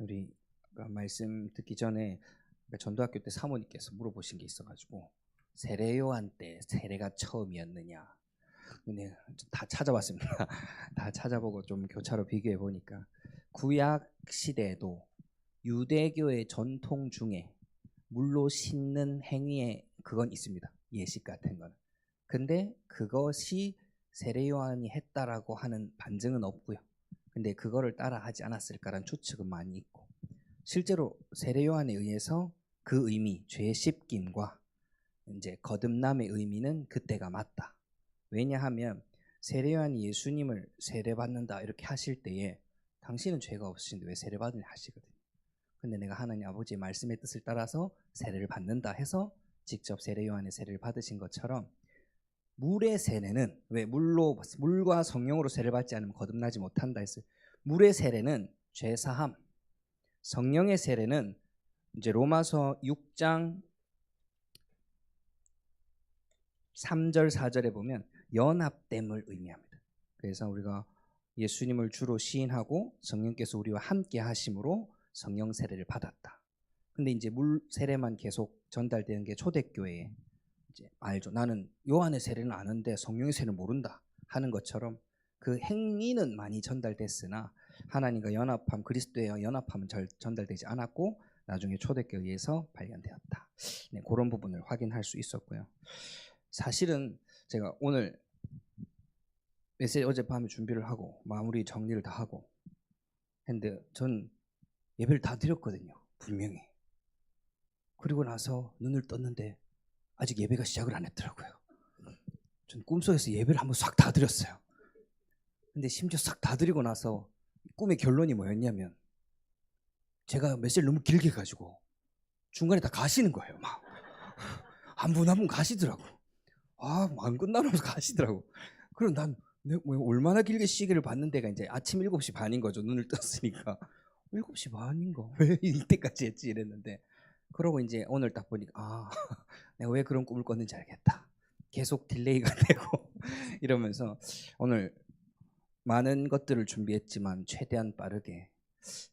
우리 말씀 듣기 전에 전도학교 때 사모님께서 물어보신 게 있어가지고 세례 요한 때 세례가 처음이었느냐? 근데 다 찾아봤습니다. 다 찾아보고 좀 교차로 비교해 보니까 구약 시대에도 유대교의 전통 중에 물로 씻는 행위에 그건 있습니다. 예식 같은 거는. 근데 그것이 세례 요한이 했다라고 하는 반증은 없고요. 근데 그거를 따라 하지 않았을까라는 추측은 많이 있고 실제로 세례 요한에 의해서 그 의미 죄 씻김과 이제 거듭남의 의미는 그때가 맞다. 왜냐하면 세례 요한이 예수님을 세례 받는다 이렇게 하실 때에 당신은 죄가 없으신데 왜 세례 받으냐 하시거든요. 근데 내가 하나님 아버지의 말씀의 뜻을 따라서 세례를 받는다 해서 직접 세례 요한의 세례를 받으신 것처럼 물의 세례는 왜 물로 물과 성령으로 세례를 받지 않으면 거듭나지 못한다 했어요. 물의 세례는 죄 사함. 성령의 세례는 이제 로마서 6장 3절 4절에 보면 연합됨을 의미합니다. 그래서 우리가 예수님을 주로 시인하고 성령께서 우리와 함께 하심으로 성령 세례를 받았다. 근데 이제 물 세례만 계속 전달되는 게 초대교회에 이제 알죠. 나는 요한의 세례는 아는데 성령의 세례는 모른다 하는 것처럼 그 행위는 많이 전달됐으나 하나님과 연합함 그리스도의 연합함은 잘 전달되지 않았고 나중에 초대교회에서 발견되었다. 네, 그런 부분을 확인할 수 있었고요. 사실은 제가 오늘 메시지 어젯밤에 준비를 하고 마무리 정리를 다 하고 했는데 전 예배를 다 드렸거든요. 분명히. 그리고 나서 눈을 떴는데 아직 예배가 시작을 안 했더라고요. 전 꿈속에서 예배를 한번 싹 다 드렸어요. 근데 심지어 싹 다 드리고 나서 꿈의 결론이 뭐였냐면 제가 메시지를 너무 길게 가지고 중간에 다 가시는 거예요. 막 한 분 한분 가시더라고. 아, 안 끝나면서 가시더라고. 그럼 난뭐 얼마나 길게 시계를 봤는 데가 이제 아침 7시 반인 거죠. 눈을 떴으니까. 7시 반인가? 왜 이때까지 했지 이랬는데 그러고 이제 오늘 딱 보니까 아, 내가 왜 그런 꿈을 꿨는지 알겠다. 계속 딜레이가 되고 이러면서 오늘 많은 것들을 준비했지만 최대한 빠르게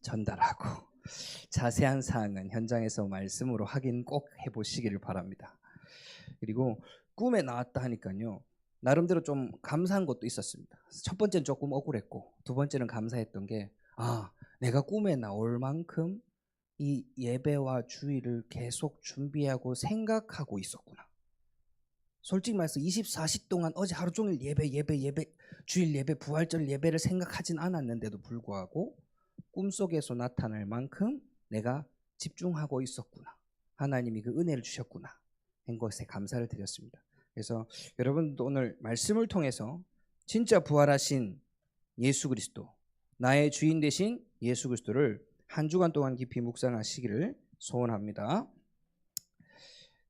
전달하고 자세한 사항은 현장에서 말씀으로 확인 꼭 해보시기를 바랍니다. 그리고 꿈에 나왔다 하니까요. 나름대로 좀 감사한 것도 있었습니다. 첫 번째는 조금 억울했고 두 번째는 감사했던 게 아, 내가 꿈에 나올 만큼 이 예배와 주의를 계속 준비하고 생각하고 있었구나. 솔직히 말해서 24시 동안 어제 하루 종일 예배, 예배, 예배, 주일 예배, 부활절 예배를 생각하진 않았는데도 불구하고 꿈속에서 나타날 만큼 내가 집중하고 있었구나. 하나님이 그 은혜를 주셨구나. 한 것에 감사를 드렸습니다. 그래서 여러분도 오늘 말씀을 통해서 진짜 부활하신 예수 그리스도, 나의 주인 되신 예수 그리스도를 한 주간 동안 깊이 묵상하시기를 소원합니다.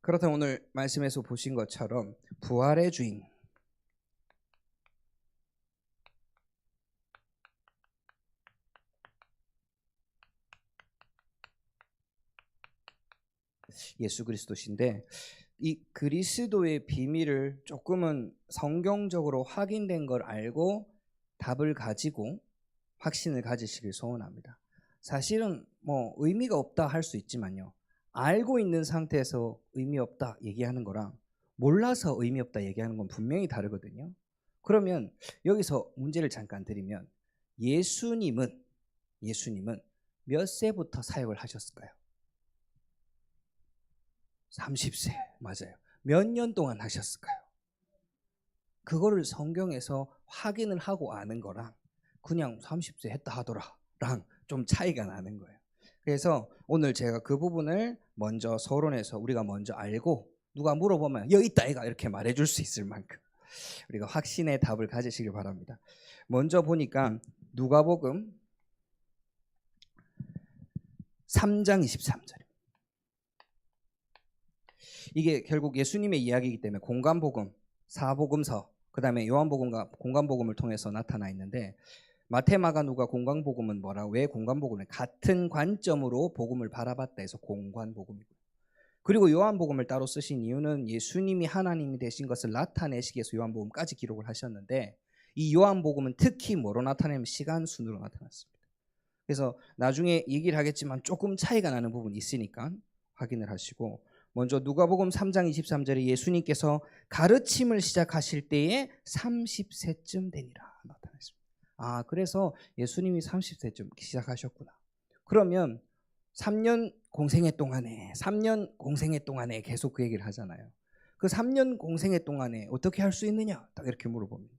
그렇다면 오늘 말씀에서 보신 것처럼 부활의 주인 예수 그리스도신데 이 그리스도의 비밀을 조금은 성경적으로 확인된 걸 알고 답을 가지고 확신을 가지시길 소원합니다. 사실은 뭐 의미가 없다 할 수 있지만요. 알고 있는 상태에서 의미 없다 얘기하는 거랑 몰라서 의미 없다 얘기하는 건 분명히 다르거든요. 그러면 여기서 문제를 잠깐 드리면 예수님은 예수님은 몇 세부터 사역을 하셨을까요? 30세 맞아요. 몇 년 동안 하셨을까요? 그거를 성경에서 확인을 하고 아는 거랑 그냥 30세 했다 하더라랑 좀 차이가 나는 거예요. 그래서 오늘 제가 그 부분을 먼저 서론에서 우리가 먼저 알고 누가 물어보면 여기 있다 애가 이렇게 말해줄 수 있을 만큼 우리가 확신의 답을 가지시길 바랍니다. 먼저 보니까 누가복음 3장 23절. 이게 결국 예수님의 이야기이기 때문에 공간복음, 사복음서, 그 다음에 요한복음과 공간복음을 통해서 나타나 있는데 마테마가 누가 공간복음은 뭐라 왜 공간복음을 같은 관점으로 복음을 바라봤다 해서 공간복음이고 그리고 요한복음을 따로 쓰신 이유는 예수님이 하나님이 되신 것을 나타내시기 위해서 요한복음까지 기록을 하셨는데 이 요한복음은 특히 뭐로 나타내면 시간 순으로 나타났습니다. 그래서 나중에 얘기를 하겠지만 조금 차이가 나는 부분이 있으니까 확인을 하시고 먼저 누가복음 3장 23절에 예수님께서 가르침을 시작하실 때에 30세쯤 되니라 나타났습니다. 아, 그래서 예수님이 30세쯤 시작하셨구나. 그러면 3년 공생애 동안에 3년 공생애 동안에 계속 그 얘기를 하잖아요. 그 3년 공생애 동안에 어떻게 할 수 있느냐? 딱 이렇게 물어봅니다.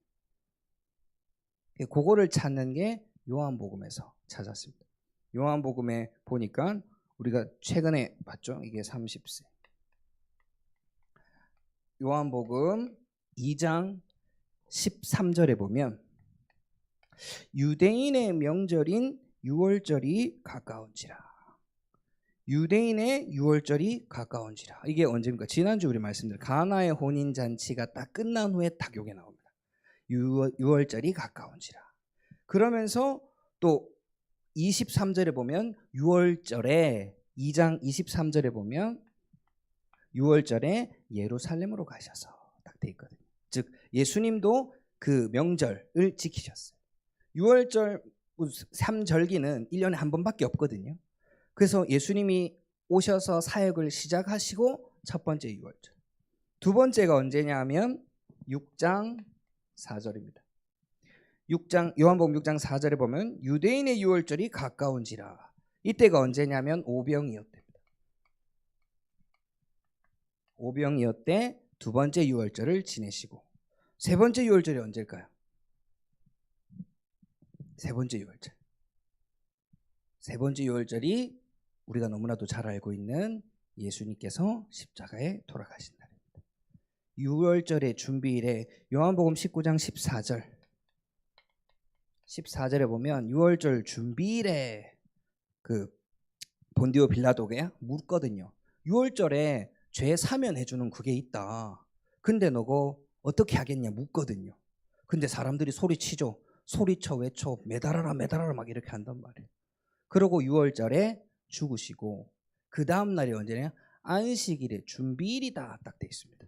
그거를 찾는 게 요한복음에서 찾았습니다. 요한복음에 보니까 우리가 최근에 봤죠? 이게 30세. 요한복음 2장 13절에 보면 유대인의 명절인 유월절이 가까운지라. 유대인의 유월절이 가까운지라. 이게 언제입니까? 지난주 우리 말씀드린 가나의 혼인 잔치가 딱 끝난 후에 딱 요게 나옵니다. 유, 유월절이 가까운지라. 그러면서 또 23절에 보면 6월절에 2장 23절에 보면 6월절에 예루살렘으로 가셔서 딱 돼 있거든요. 즉 예수님도 그 명절을 지키셨어요. 6월절 3절기는 1년에 한 번밖에 없거든요. 그래서 예수님이 오셔서 사역을 시작하시고 첫 번째 6월절. 두 번째가 언제냐 하면 6장 4절입니다. 6장 요한복음 6장 4절에 보면 유대인의 유월절이 가까운지라. 이때가 언제냐면 오병이었답니다. 오병이었 때 두 번째 유월절을 지내시고 세 번째 유월절이 언제일까요? 세 번째 유월절. 세 번째 유월절이 우리가 너무나도 잘 알고 있는 예수님께서 십자가에 돌아가신 날입니다. 유월절의 준비일에 요한복음 19장 14절 14절에 보면 6월절 준비일에 그 본디오 빌라도게 묻거든요. 6월절에 죄 사면해 주는 그게 있다. 근데 너거 어떻게 하겠냐 묻거든요. 근데 사람들이 소리치죠. 소리쳐 외쳐 매달아라 매달아라 막 이렇게 한단 말이에요. 그러고 6월절에 죽으시고 그 다음 날이 언제냐? 안식일의 준비일이다 딱 돼 있습니다.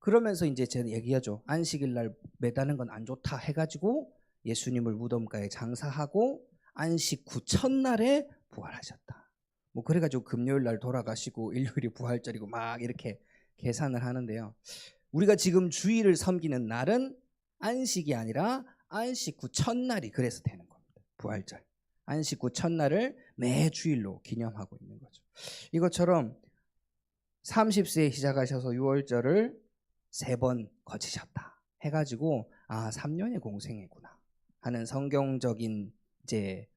그러면서 이제 제가 얘기하죠. 안식일 날 매다는 건 안 좋다 해가지고 예수님을 무덤가에 장사하고 안식 후 첫날에 부활하셨다. 뭐 그래가지고 금요일 날 돌아가시고 일요일이 부활절이고 막 이렇게 계산을 하는데요. 우리가 지금 주일을 섬기는 날은 안식이 아니라 안식 후 첫날이 그래서 되는 겁니다. 부활절. 안식 후 첫날을 매 주일로 기념하고 있는 거죠. 이것처럼 30세에 시작하셔서 6월절을 세 번 거치셨다. 해가지고 아 3년의 공생애구나. 하는 성경적인 이제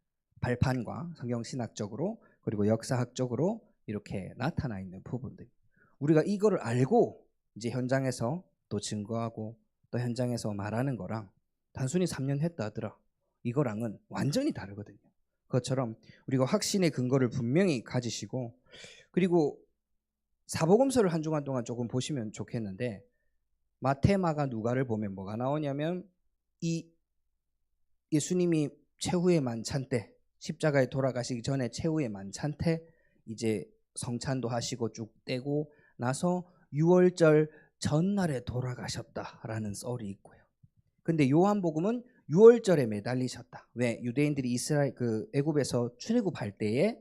발판과 성경 신학적으로 그리고 역사학적으로 이렇게 나타나 있는 부분들. 우리가 이거를 알고 이제 현장에서 또 증거하고 또 현장에서 말하는 거랑 단순히 3년 했다 하더라. 이거랑은 완전히 다르거든요. 그것처럼 우리가 확신의 근거를 분명히 가지시고 그리고 사복음서를 한 주간 동안 조금 보시면 좋겠는데 마테마가 누가를 보면 뭐가 나오냐면 이 예수님이 최후의 만찬 때 십자가에 돌아가시기 전에 최후의 만찬 때 이제 성찬도 하시고 쭉 떼고 나서 6월절 전날에 돌아가셨다라는 썰이 있고요. 근데 요한복음은 6월절에 매달리셨다. 왜? 유대인들이 이스라엘 그 애굽에서 출애굽할 때에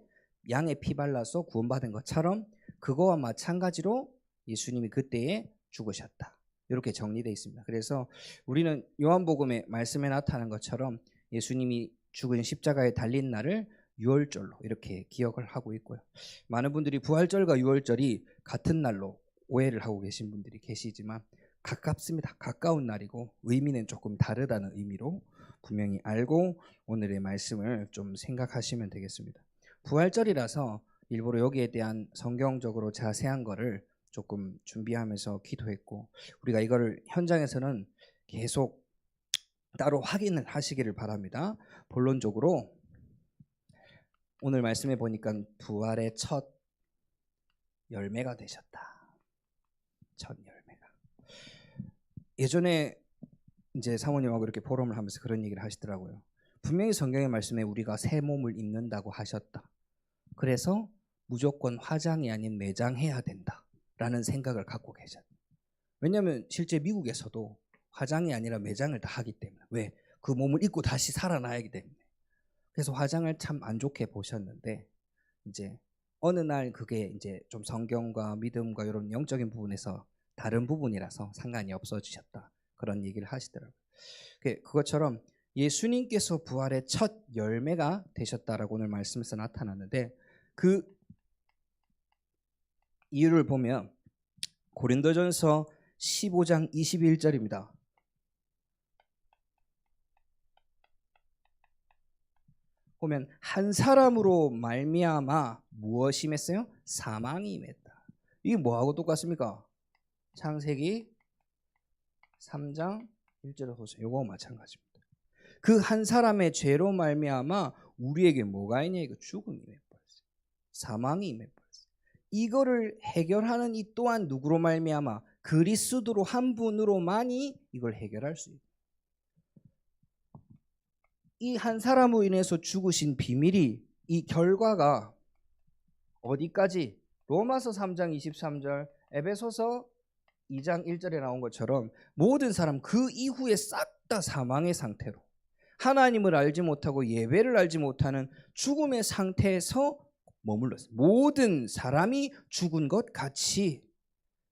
양의 피 발라서 구원받은 것처럼 그거와 마찬가지로 예수님이 그때에 죽으셨다. 이렇게 정리되어 있습니다. 그래서 우리는 요한복음의 말씀에 나타난 것처럼 예수님이 죽은 십자가에 달린 날을 6월절로 이렇게 기억을 하고 있고요. 많은 분들이 부활절과 6월절이 같은 날로 오해를 하고 계신 분들이 계시지만 가깝습니다. 가까운 날이고 의미는 조금 다르다는 의미로 분명히 알고 오늘의 말씀을 좀 생각하시면 되겠습니다. 부활절이라서 일부러 여기에 대한 성경적으로 자세한 거를 조금 준비하면서 기도했고 우리가 이거를 현장에서는 계속 따로 확인을 하시기를 바랍니다. 본론적으로 오늘 말씀해 보니까 부활의 첫 열매가 되셨다. 첫 열매가. 예전에 이제 사모님하고 이렇게 포럼을 하면서 그런 얘기를 하시더라고요. 분명히 성경의 말씀에 우리가 새 몸을 입는다고 하셨다. 그래서 무조건 화장이 아닌 매장해야 된다. 라는 생각을 갖고 계셨. 왜냐하면 실제 미국에서도 화장이 아니라 매장을 다 하기 때문에 왜? 그 몸을 입고 다시 살아나야 하기 때문에. 그래서 화장을 참 안 좋게 보셨는데 이제 어느 날 그게 이제 좀 성경과 믿음과 이런 영적인 부분에서 다른 부분이라서 상관이 없어지셨다 그런 얘기를 하시더라고요. 그- 그것처럼 예수님께서 부활의 첫 열매가 되셨다라고 오늘 말씀에서 나타났는데 그 이유를 보면 고린도전서 15장 21절입니다. 보면 한 사람으로 말미암아 무엇이 임했어요? 사망이 임했다. 이게 뭐하고 똑같습니까? 창세기 3장 1절에 보세요. 요거 마찬가지입니다. 그 한 사람의 죄로 말미암아 우리에게 뭐가 있냐 이거 죽음이 임해버렸어요. 사망이 임해버렸어요. 이거를 해결하는 이 또한 누구로 말미암아 그리스도로 한 분으로만이 이걸 해결할 수 있어요. 이 한 사람으로 인해서 죽으신 비밀이 이 결과가 어디까지 로마서 3장 23절 에베소서 2장 1절에 나온 것처럼 모든 사람 그 이후에 싹 다 사망의 상태로 하나님을 알지 못하고 예배를 알지 못하는 죽음의 상태에서 머물렀어요. 모든 사람이 죽은 것 같이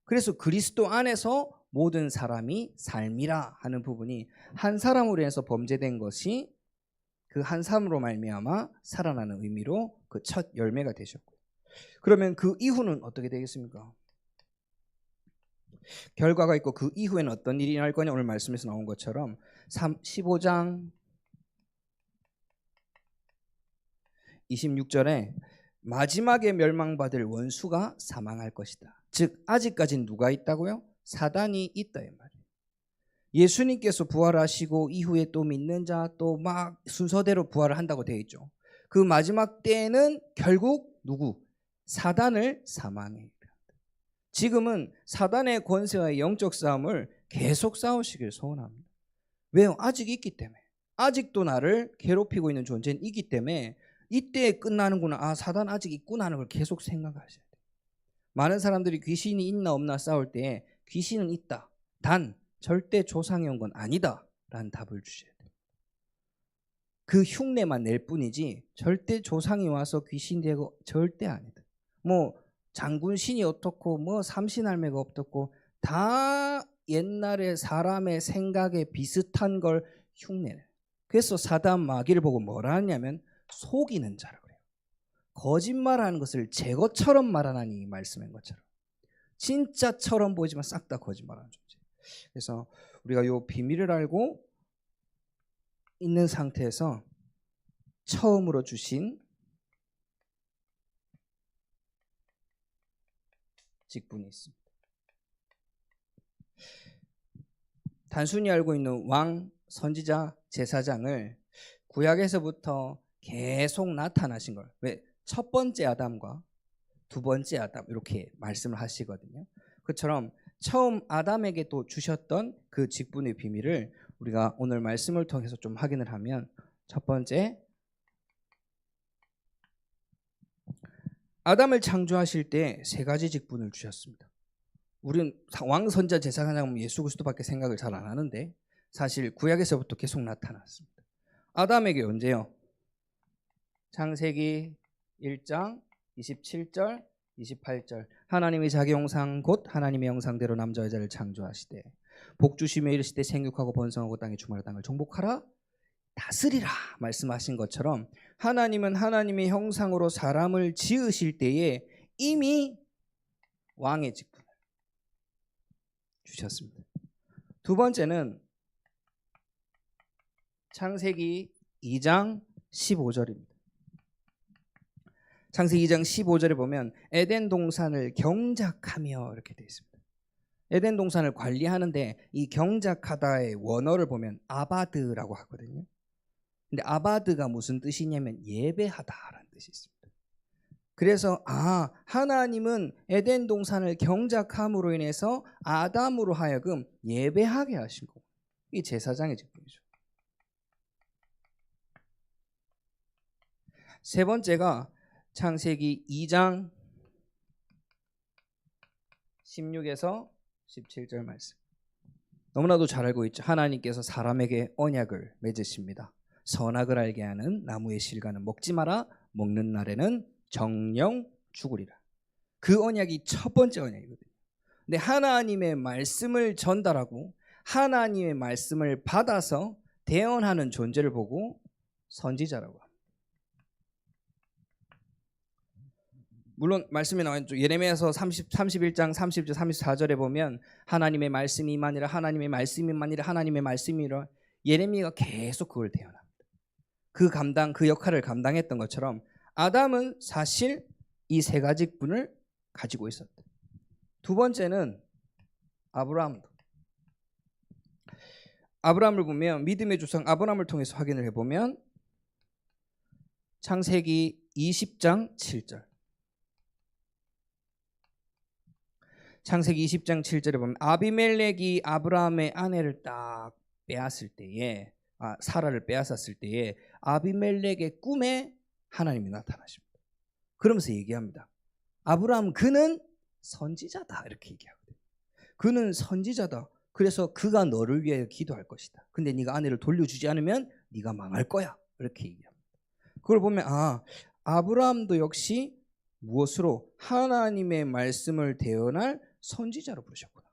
그래서 그리스도 안에서 모든 사람이 삶이라 하는 부분이 한 사람으로 인해서 범죄된 것이 그한 사람으로 말미암아 살아나는 의미로 그 첫 열매가 되셨고 그러면 그 이후는 어떻게 되겠습니까? 결과가 있고 그 이후에는 어떤 일이 날 거냐 오늘 말씀에서 나온 것처럼 3, 15장 26절에 마지막에 멸망받을 원수가 사망할 것이다. 즉 아직까지 누가 있다고요? 사단이 있다 이 말이에요. 예수님께서 부활하시고 이후에 또 믿는 자 또 막 순서대로 부활을 한다고 되어 있죠. 그 마지막 때에는 결국 누구? 사단을 사망해. 지금은 사단의 권세와의 영적 싸움을 계속 싸우시길 소원합니다. 왜요? 아직 있기 때문에. 아직도 나를 괴롭히고 있는 존재는 있기 때문에 이때 끝나는구나. 아, 사단 아직 있구나 하는 걸 계속 생각하셔야 돼요. 많은 사람들이 귀신이 있나 없나 싸울 때 귀신은 있다. 단 절대 조상이 온 건 아니다. 라는 답을 주셔야 돼요. 그 흉내만 낼 뿐이지 절대 조상이 와서 귀신 되고 절대 아니다. 뭐 장군 신이 어떻고 뭐 삼신할매가 어떻고 다 옛날에 사람의 생각에 비슷한 걸 흉내내. 그래서 사단 마귀를 보고 뭐라 하냐면 속이는 자라 그래요. 거짓말하는 것을 제거처럼 말하나니 이 말씀인 것처럼 진짜처럼 보이지만 싹 다 거짓말하는. 그래서 우리가 요 비밀을 알고 있는 상태에서 처음으로 주신 직분이 있습니다. 단순히 알고 있는 왕, 선지자, 제사장을 구약에서부터 계속 나타나신 걸. 왜? 첫 번째 아담과 두 번째 아담 이렇게 말씀을 하시거든요. 그처럼 처음 아담에게 또 주셨던 그 직분의 비밀을 우리가 오늘 말씀을 통해서 좀 확인을 하면 첫 번째 아담을 창조하실 때 세 가지 직분을 주셨습니다. 우리는 왕, 선자, 제사장 예수 그리스도밖에 생각을 잘 안 하는데 사실 구약에서부터 계속 나타났습니다. 아담에게 언제요? 창세기 1장 27절 28절 하나님이 자기 형상 곧 하나님의 형상대로 남자 여자를 창조하시되 복 주시며 이르시되 생육하고 번성하고 땅에 주말하 땅을 정복하라 다스리라 말씀하신 것처럼 하나님은 하나님의 형상으로 사람을 지으실 때에 이미 왕의 직분을 주셨습니다. 두 번째는 창세기 2장 15절입니다. 창세기 2장 15절에 보면 에덴 동산을 경작하며 이렇게 되어 있습니다. 에덴 동산을 관리하는데 이 경작하다의 원어를 보면 아바드라고 하거든요. 근데 아바드가 무슨 뜻이냐면 예배하다라는 뜻이 있습니다. 그래서 아 하나님은 에덴 동산을 경작함으로 인해서 아담으로 하여금 예배하게 하신 거고 이 제사장의 직분이죠. 세 번째가 창세기 2장 16에서 17절 말씀. 너무나도 잘 알고 있죠. 하나님께서 사람에게 언약을 맺으십니다. 선악을 알게 하는 나무의 실과는 먹지 마라 먹는 날에는 정령 죽으리라. 그 언약이 첫 번째 언약이거든요. 근데 하나님의 말씀을 전달하고 하나님의 말씀을 받아서 대언하는 존재를 보고 선지자라고 합니다. 물론 말씀에 나와 있죠. 예레미야서 30, 31장 30절 34절에 보면 하나님의 말씀이 만이라 하나님의 말씀이 만이라 하나님의 말씀이라 예레미야가 계속 그걸 대언합니다. 그 감당 그 역할을 감당했던 것처럼 아담은 사실 이 세 가지 분을 가지고 있었다. 두 번째는 아브라함도 아브라함을 보면 믿음의 조상 아브라함을 통해서 확인을 해보면 창세기 20장 7절 창세기 20장 7절에 보면 아비멜렉이 아브라함의 아내를 딱 빼앗을 때에 아, 사라를 빼앗았을 때에 아비멜렉의 꿈에 하나님이 나타나십니다. 그러면서 얘기합니다. 아브라함 그는 선지자다 이렇게 얘기하거든요. 그는 선지자다. 그래서 그가 너를 위하여 기도할 것이다. 근데 네가 아내를 돌려주지 않으면 네가 망할 거야. 이렇게 얘기합니다. 그걸 보면 아 아브라함도 역시 무엇으로 하나님의 말씀을 대언할 선지자로 부르셨구나.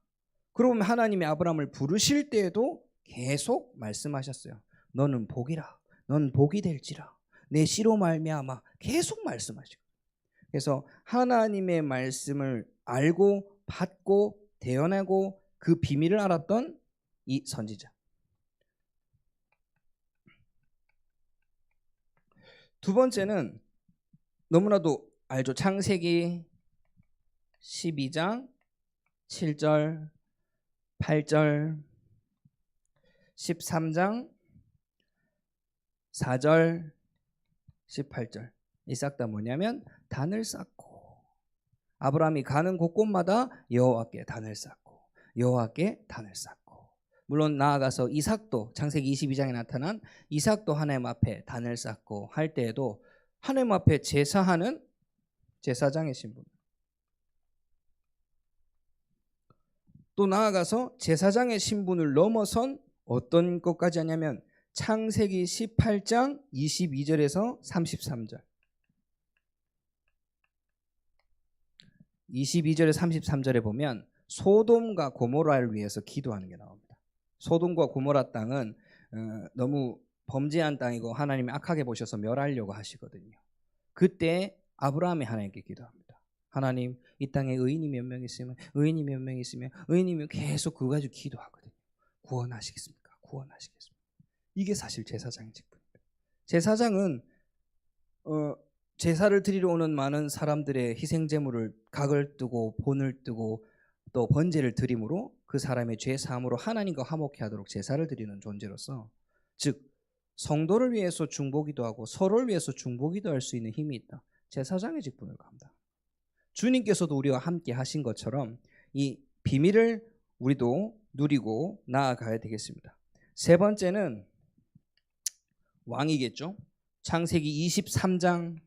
그러고 보면 하나님이 아브라함을 부르실 때에도 계속 말씀하셨어요. 너는 복이라. 넌 복이 될지라. 내 씨로 말미암아 계속 말씀하시고. 그래서 하나님의 말씀을 알고 받고 대언하고 그 비밀을 알았던 이 선지자. 두 번째는 너무나도 알죠. 창세기 12장 7절, 8절, 13장 4절, 18절. 이 싹 다 뭐냐면 단을 쌓고. 아브라함이 가는 곳곳마다 여호와께 단을 쌓고 여호와께 단을 쌓고. 물론 나아가서 이삭도 창세기 22장에 나타난 이삭도 하나님 앞에 단을 쌓고 할 때에도 하나님 앞에 제사하는 제사장의 신분 또 나아가서 제사장의 신분을 넘어선 어떤 것까지 하냐면 창세기 18장 22절에서 33절 22절에 33절에 보면 소돔과 고모라를 위해서 기도하는 게 나옵니다. 소돔과 고모라 땅은 어, 너무 범죄한 땅이고 하나님이 악하게 보셔서 멸하려고 하시거든요. 그때 아브라함이 하나님께 기도합니다. 하나님 이 땅에 의인이 몇 명 있으면 의인이 몇 명 있으면 의인이면 계속 그거 가지고 기도하거든요. 구원하시겠습니까? 구원하시겠습니까? 이게 사실 제사장의 직분입니다. 제사장은 어, 제사를 드리러 오는 많은 사람들의 희생 제물을 각을 뜨고 본을 뜨고 또 번제를 드림으로 그 사람의 죄 사함으로 하나님과 화목케 하도록 제사를 드리는 존재로서 즉 성도를 위해서 중보기도 하고 서로를 위해서 중보기도 할 수 있는 힘이 있다. 제사장의 직분을 감당. 주님께서도 우리와 함께 하신 것처럼 이 비밀을 우리도 누리고 나아가야 되겠습니다. 세 번째는 왕이겠죠. 창세기 23장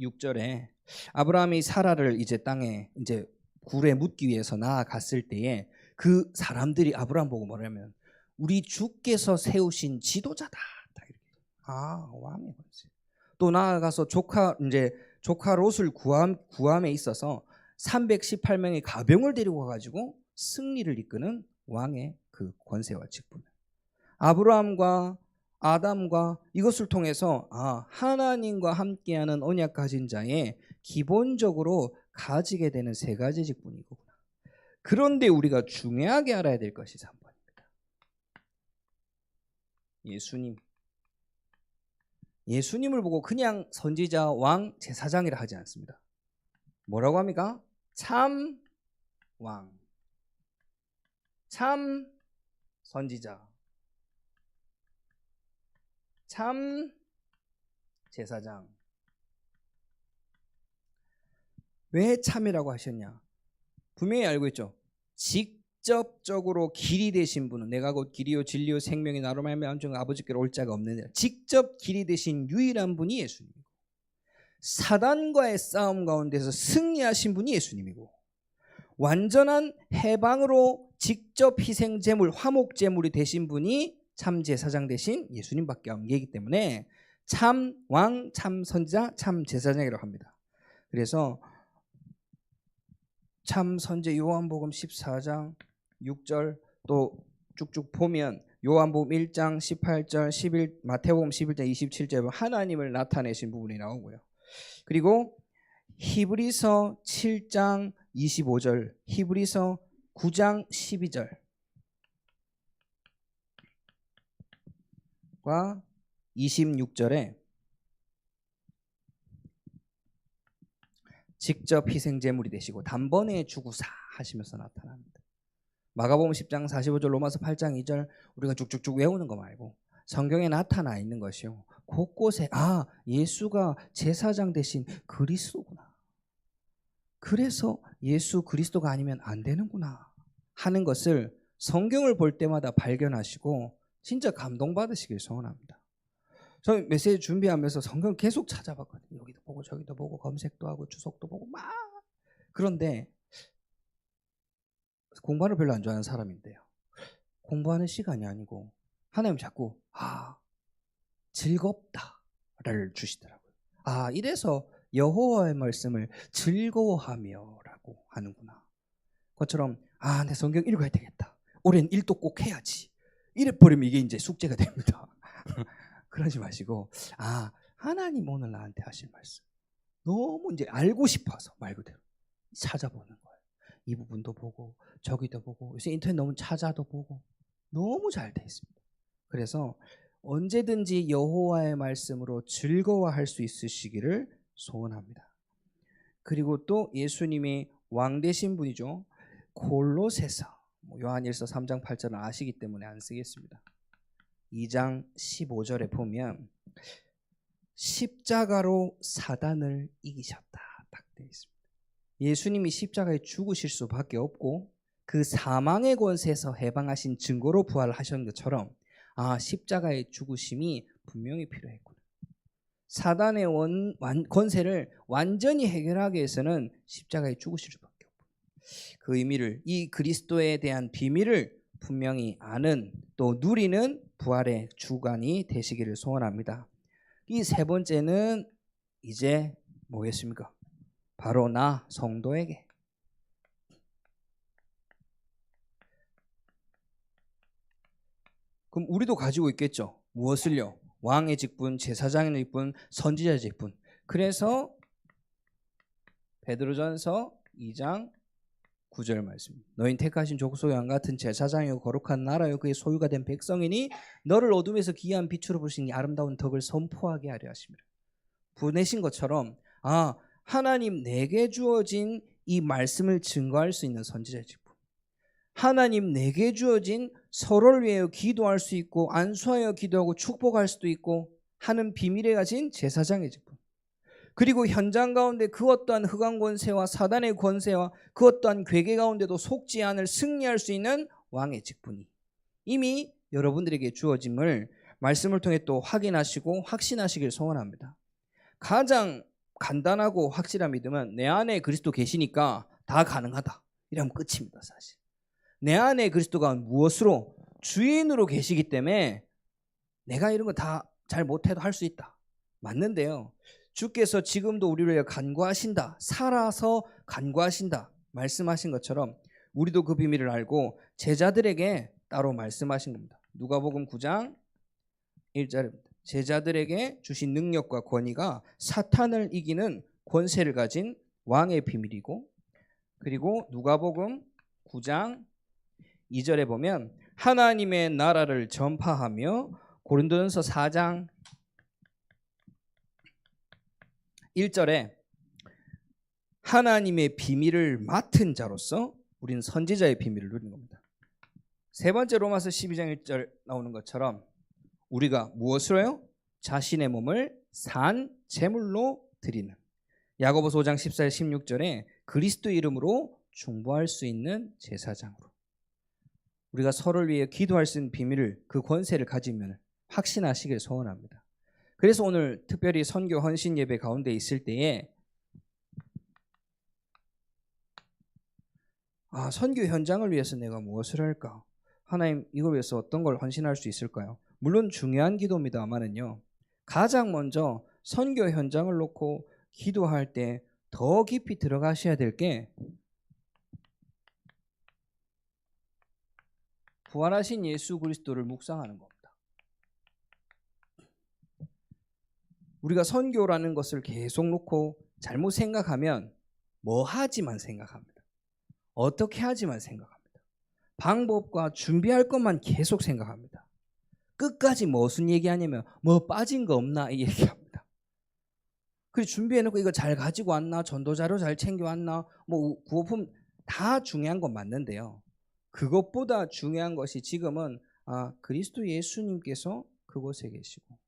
6절에 아브라함이 사라를 이제 땅에 이제 굴에 묻기 위해서 나아갔을 때에 그 사람들이 아브라함 보고 뭐냐면 우리 주께서 세우신 지도자다. 아 왕이. 또 나아가서 조카 이제 조카 롯을 구함 구함에 있어서 318명의 가병을 데리고 가가지고 승리를 이끄는 왕의 그 권세와 직분. 아브라함과 아담과 이것을 통해서 아 하나님과 함께하는 언약 가진 자의 기본적으로 가지게 되는 세 가지 직분이구나. 그런데 우리가 중요하게 알아야 될 것이 3번입니다. 예수님. 예수님을 보고 그냥 선지자, 왕, 제사장이라 하지 않습니다. 뭐라고 합니까? 참 왕. 참 선지자. 참 제사장. 왜 참이라고 하셨냐? 분명히 알고 있죠. 직 접적으로 길이 되신 분은 내가 곧 길이요 진리요 생명이 나로 말미암아 아버지께로 올 자가 없느니라. 직접 길이 되신 유일한 분이 예수님이고 사단과의 싸움 가운데서 승리하신 분이 예수님이고 완전한 해방으로 직접 희생 제물 화목 제물이 되신 분이 참 제사장 대신 예수님밖에 게이기 때문에 참 왕, 참 선지자, 참 제사장이라고 합니다. 그래서 참 선제 요한복음 14장 6절 또 쭉쭉 보면 요한복음 1장 18절 11 마태복음 11장 27절 하나님을 나타내신 부분이 나오고요. 그리고 히브리서 7장 25절, 히브리서 9장 12절 과 26절에 직접 희생 제물이 되시고 단번에 주구사 하시면서 나타납니다. 마가복음 10장 45절, 로마서 8장 2절 우리가 쭉쭉쭉 외우는 거 말고 성경에 나타나 있는 것이요. 곳곳에 아 예수가 제사장 대신 그리스도구나. 그래서 예수 그리스도가 아니면 안 되는구나 하는 것을 성경을 볼 때마다 발견하시고 진짜 감동받으시길 소원합니다. 저 메시지 준비하면서 성경 계속 찾아봤거든요. 여기도 보고 저기도 보고 검색도 하고 주석도 보고 막 그런데 공부를 별로 안 좋아하는 사람인데요. 공부하는 시간이 아니고 하나님 자꾸 아 즐겁다를 주시더라고요. 아 이래서 여호와의 말씀을 즐거워하며라고 하는구나. 그것처럼 아 내 성경 읽어야 되겠다. 올해는 일도 꼭 해야지. 이래 버리면 이게 이제 숙제가 됩니다. 그러지 마시고 아 하나님 오늘 나한테 하실 말씀 너무 이제 알고 싶어서 말 그대로 찾아보는 거예요. 이 부분도 보고 저기도 보고 요새 인터넷 너무 찾아도 보고 너무 잘 돼 있습니다. 그래서 언제든지 여호와의 말씀으로 즐거워할 수 있으시기를 소원합니다. 그리고 또 예수님이 왕 되신 분이죠. 골로새서 뭐 요한일서 3장 8절은 아시기 때문에 안 쓰겠습니다. 2장 15절에 보면 십자가로 사단을 이기셨다 딱 되어 있습니다. 예수님이 십자가에 죽으실 수밖에 없고 그 사망의 권세에서 해방하신 증거로 부활하셨는 것처럼 아 십자가의 죽으심이 분명히 필요했구나. 사단의 원, 완, 권세를 완전히 해결하기 위해서는 십자가에 죽으실 수밖에 없고 그 의미를 이 그리스도에 대한 비밀을 분명히 아는 또 누리는 부활의 주관이 되시기를 소원합니다. 이 세 번째는 이제 뭐겠습니까? 바로 나 성도에게 그럼 우리도 가지고 있겠죠. 무엇을요? 왕의 직분, 제사장의 직분, 선지자의 직분. 그래서 베드로전서 2장 9절 말씀. 너희 택하신 족속의 왕 같은 제사장이요 거룩한 나라요 그의 소유가 된 백성이니 너를 어둠에서 귀한 빛으로 이 아름다운 덕을 선포하게 하려 하심이라. 보내신 것처럼 아 하나님 내게 주어진 이 말씀을 증거할 수 있는 선지자의 직분. 하나님 내게 주어진 서로를 위하여 기도할 수 있고 안수하여 기도하고 축복할 수도 있고 하는 비밀에 가진 제사장의 직분. 그리고 현장 가운데 그 어떠한 흑암 권세와 사단의 권세와 그 어떠한 괴계 가운데도 속지 않을 승리할 수 있는 왕의 직분이 이미 여러분들에게 주어짐을 말씀을 통해 또 확인하시고 확신하시길 소원합니다. 가장 간단하고 확실한 믿음은 내 안에 그리스도 계시니까 다 가능하다. 이러면 끝입니다, 사실. 내 안에 그리스도가 무엇으로 주인으로 계시기 때문에 내가 이런 거 다 잘 못해도 할 수 있다. 맞는데요. 주께서 지금도 우리를 위해 간구하신다. 살아서 간구하신다. 말씀하신 것처럼 우리도 그 비밀을 알고 제자들에게 따로 말씀하신 겁니다. 누가복음 9장 1절입니다. 제자들에게 주신 능력과 권위가 사탄을 이기는 권세를 가진 왕의 비밀이고 그리고 누가복음 9장 2절에 보면 하나님의 나라를 전파하며 고린도전서 4장 1절에 하나님의 비밀을 맡은 자로서 우리는 선지자의 비밀을 누리는 겁니다. 세 번째 로마서 12장 1절 나오는 것처럼 우리가 무엇으로요? 자신의 몸을 산 제물로 드리는 야고보서 5장 14절 16절에 그리스도 이름으로 중보할 수 있는 제사장으로 우리가 서로를 위해 기도할 수 있는 비밀을 그 권세를 가지면 확신하시길 소원합니다. 그래서 오늘 특별히 선교 헌신 예배 가운데 있을 때에 아, 선교 현장을 위해서 내가 무엇을 할까? 하나님 이걸 위해서 어떤 걸 헌신할 수 있을까요? 물론 중요한 기도입니다만은요. 가장 먼저 선교 현장을 놓고 기도할 때 더 깊이 들어가셔야 될 게 부활하신 예수 그리스도를 묵상하는 겁니다. 우리가 선교라는 것을 계속 놓고 잘못 생각하면 뭐 하지만 생각합니다. 어떻게 하지만 생각합니다. 방법과 준비할 것만 계속 생각합니다. 끝까지 무슨 얘기하냐면 뭐 빠진 거 없나 이 얘기합니다. 그리고 준비해놓고 이거 잘 가지고 왔나 전도자료 잘 챙겨왔나 뭐 구호품 다 중요한 건 맞는데요. 그것보다 중요한 것이 지금은 아 그리스도 예수님께서 그곳에 계시고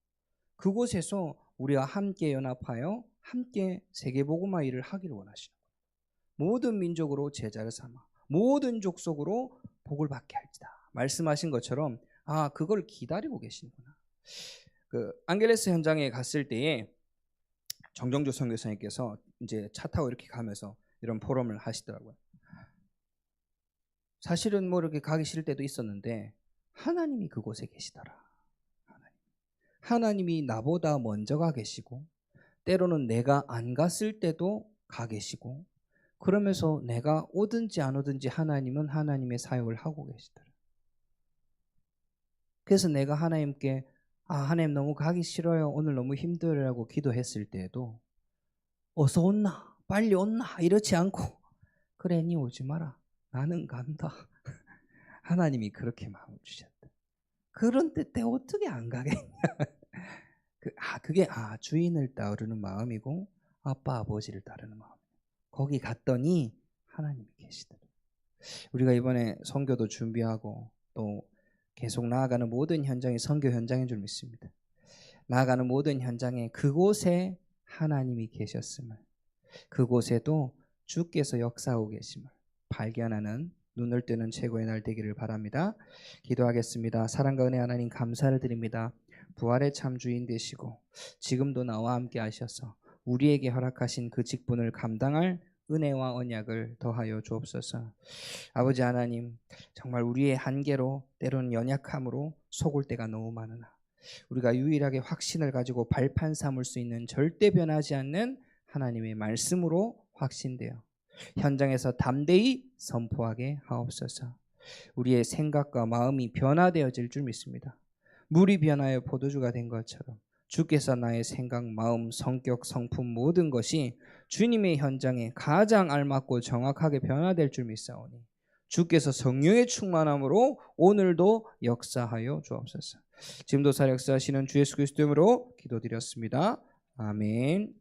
그곳에서 우리와 함께 연합하여 함께 세계복음화 일을 하기를 원하시는 거예요. 모든 민족으로 제자를 삼아 모든 족속으로 복을 받게 할지다. 말씀하신 것처럼 아 그걸 기다리고 계시는구나. 그 안겔레스 현장에 갔을 때에 정정조 선교사님께서 이제 차 타고 이렇게 가면서 이런 포럼을 하시더라고요. 사실은 뭐 이렇게 가기 싫을 때도 있었는데 하나님이 그곳에 계시더라. 하나님. 하나님이 나보다 먼저 가 계시고 때로는 내가 안 갔을 때도 가 계시고 그러면서 내가 오든지 안 오든지 하나님은 하나님의 사역을 하고 계시더라. 그래서 내가 하나님께 아 하나님 너무 가기 싫어요. 오늘 너무 힘들어라고 기도했을 때에도 어서 온나 빨리 온나 이렇지 않고 그래 니 오지 마라. 나는 간다. 하나님이 그렇게 마음을 주셨다. 그런 때 어떻게 안 가겠냐? 그, 아 그게 아 주인을 따르는 마음이고 아빠 아버지를 따르는 마음. 거기 갔더니 하나님이 계시더라. 우리가 이번에 선교도 준비하고 또 계속 나아가는 모든 현장이 선교 현장인 줄 믿습니다. 나아가는 모든 현장에 그곳에 하나님이 계셨음을 그곳에도 주께서 역사하고 계심을 발견하는 눈을 뜨는 최고의 날 되기를 바랍니다. 기도하겠습니다. 사랑과 은혜 하나님 감사를 드립니다. 부활의 참 주인 되시고 지금도 나와 함께 하셔서 우리에게 허락하신 그 직분을 감당할 은혜와 언약을 더하여 주옵소서. 아버지 하나님, 정말 우리의 한계로 때로는 연약함으로 속을 때가 너무 많으나 우리가 유일하게 확신을 가지고 발판 삼을 수 있는 절대 변하지 않는 하나님의 말씀으로 확신되어 현장에서 담대히 선포하게 하옵소서. 우리의 생각과 마음이 변화되어질 줄 믿습니다. 물이 변하여 포도주가 된 것처럼 주께서 나의 생각, 마음, 성격, 성품 모든 것이 주님의 현장에 가장 알맞고 정확하게 변화될 줄 믿사오니 주께서 성령의 충만함으로 오늘도 역사하여 주옵소서. 지금도 살 역사하시는 주 예수 그리스도 이름으로 기도드렸습니다. 아멘.